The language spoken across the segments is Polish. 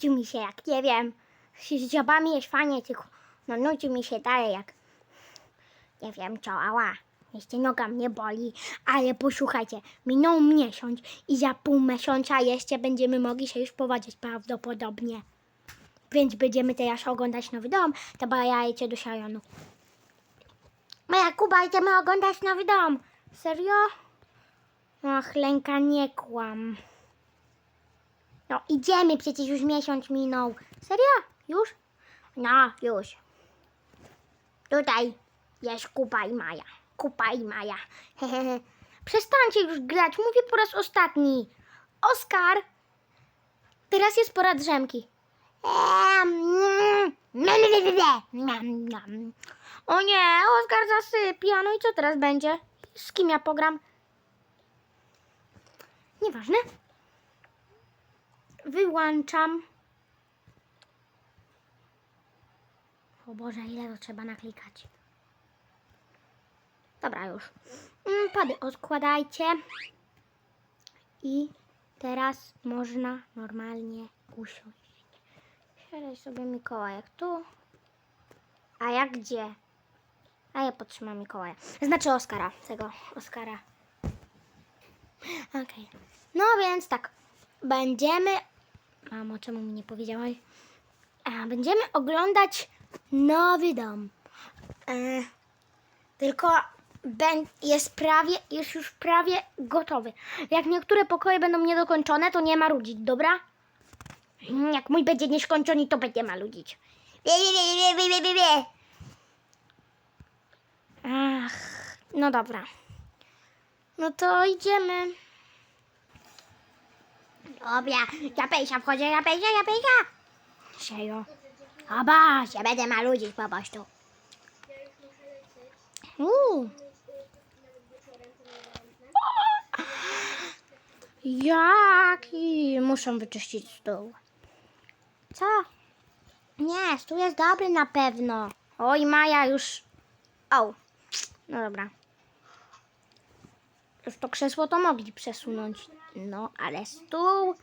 nudził mi się jak, nie wiem, z dziobami jest fajnie, tylko no nudził mi się dalej jak, nie wiem co, ała. Jeszcze noga mnie boli, ale posłuchajcie, minął miesiąc i za pół miesiąca jeszcze będziemy mogli się już powodzić prawdopodobnie. Więc będziemy teraz oglądać nowy dom, to bo ja jedzie do salonu. Moja Kuba, idziemy oglądać nowy dom. Serio? Ach, Lenka, nie kłam. No idziemy, przecież już miesiąc minął. Serio? Już? No, już. Tutaj jest Kuba i Maja. Kuba i Maja. Przestańcie już grać, mówię po raz ostatni. Oskar, teraz jest pora drzemki. O nie, Oskar zasypia. No i co teraz będzie? Z kim ja pogram? Nieważne. Wyłączam. O Boże, ile to trzeba naklikać. Dobra, już. Mm, Pady odkładajcie. I teraz można normalnie usiąść. Siadaj sobie Mikołajek tu. A ja gdzie? A ja podtrzymam Mikołaja. Znaczy Oskara. Tego Oskara. Okej. No więc tak. Będziemy... Mamo, czemu mi nie powiedziałaś? A, będziemy oglądać nowy dom. E, tylko ben, jest prawie, jest już prawie gotowy. Jak niektóre pokoje będą niedokończone, to nie ma rudzić, dobra? Jak mój będzie nieskończony, to będzie bie, bie. Ach, no dobra. No to idziemy. Dobra, ja pejsia wchodzę, ja pejsia, ja pejsia. Serio. Oba, się będę maludzić po prostu. Uuu. Jaki? Muszę wyczyścić stół. Co? Nie, stół jest dobry na pewno. Oj, Maja już... O, no dobra. Już to krzesło to mogli przesunąć. No, ale stół...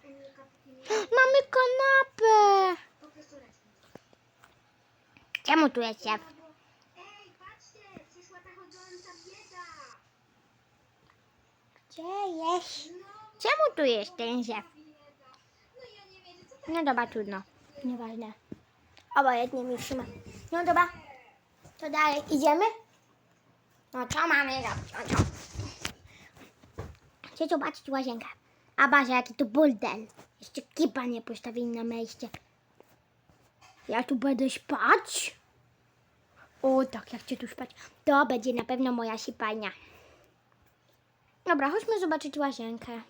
Mamy kanapę! Czemu tu jest bieda. Gdzie jest? Czemu tu jest ten ja to No dobra, trudno. Nieważne. Obojętnie mi trzyma. No dobra. To dalej idziemy? No co mamy robić? No co? Chcę zobaczyć łazienkę. A Basia, jaki to buldel. Jeszcze kipa nie postawili na miejsce. Ja tu będę spać? O tak, jak chcę tu spać. To będzie na pewno moja sypialnia. Dobra, chodźmy zobaczyć łazienkę.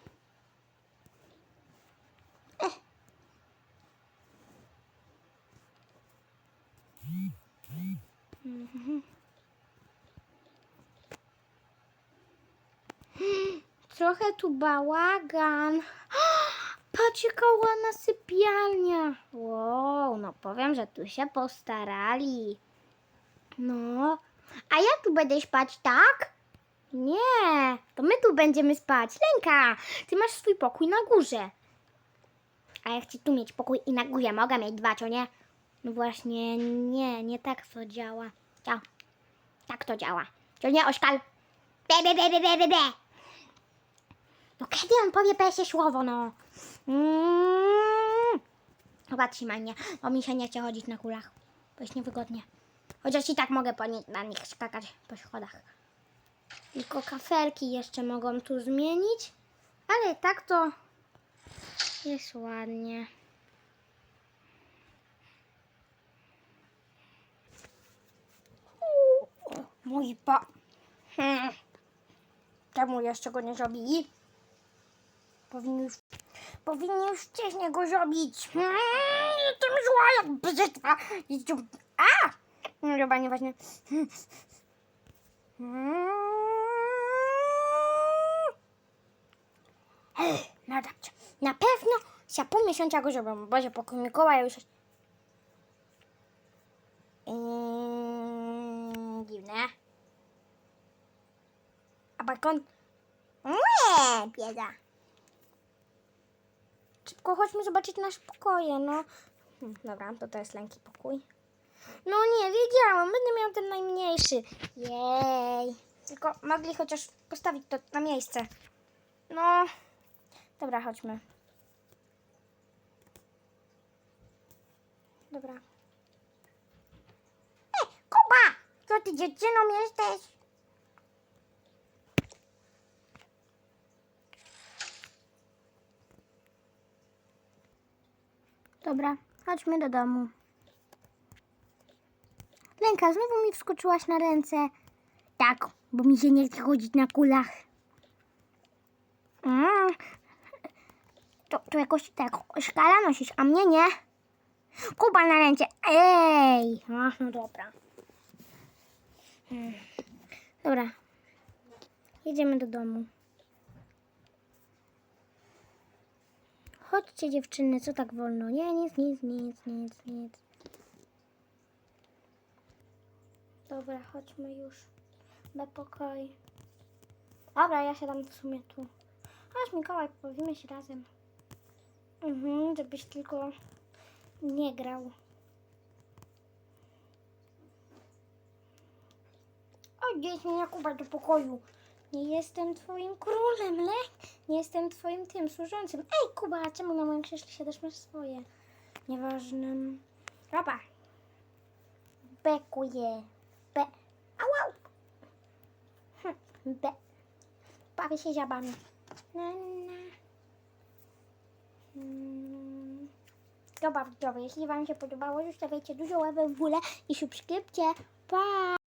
Trochę tu bałagan. Patrz, jaka ładna sypialnia. Wow, no powiem, że tu się postarali. No, a ja tu będę spać, tak? Nie, to my tu będziemy spać. Lenka, ty masz swój pokój na górze. A ja chcę tu mieć pokój i na górze mogę mieć dwa, co nie? No właśnie, nie, nie tak to działa. Ciao. Tak to działa. To nie? Be, be, be, be, be, be, be. No kiedy on powie pierwsze słowo, no? Mm. Trzymaj mnie, bo mi się nie chce chodzić na kulach. Bo jest niewygodnie. Chociaż i tak mogę po nie, na nich skakać po schodach. Tylko kafelki jeszcze mogą tu zmienić. Ale tak to jest ładnie. Mój pa... Hmm. Czemu jeszcze go nie zrobili? Powinni już... Powinni już wcześniej go zrobić. Hmm. Jestem zła jak. Jestem- A! No chyba nieważne. Ech, No dobrze. Na pewno za pół miesiąca go zrobią. Boże, pokój Mikołaja już. Yy, dziwne. A balkon... Nie, bieda. Szybko chodźmy zobaczyć nasze pokoje, no. Hmm, dobra, to to jest lęki pokój. No nie, wiedziałam, będę miał ten najmniejszy. Jej. Tylko mogli chociaż postawić to na miejsce. No. Dobra, chodźmy. Dobra. Ej, Kuba! Co ty dziewczyną jesteś? Dobra, chodźmy do domu. Lenka, znowu mi wskoczyłaś na ręce. Tak, bo mi się nie chce chodzić na kulach. Mm. To, to jakoś tak szkala nosisz, a mnie nie. Kuba na ręce. Ej! Ach, no dobra. Mm. Dobra. Jedziemy do domu. Chodźcie dziewczyny, co tak wolno? Nie, nic, nic, nic, nic, nic. Dobra, chodźmy już do pokoju. Dobra, ja siadam w sumie tu. Chodź Mikołaj, pobawimy się razem. Mhm, żebyś tylko nie grał. O, gdzieś mnie Kuba do pokoju. Nie jestem twoim królem, le? Nie jestem twoim tym służącym. Ej, Kuba, a czemu na moim krześle siadasz? Masz swoje. Nieważne. Dobra. Bekuję. Be. Au. Hm, Be. Bawię się ziabami. Na, na. Mm. Dobra, widzowie, jeśli Wam się podobało, zostawiajcie dużo łapek w górę i subskrypcję. Pa!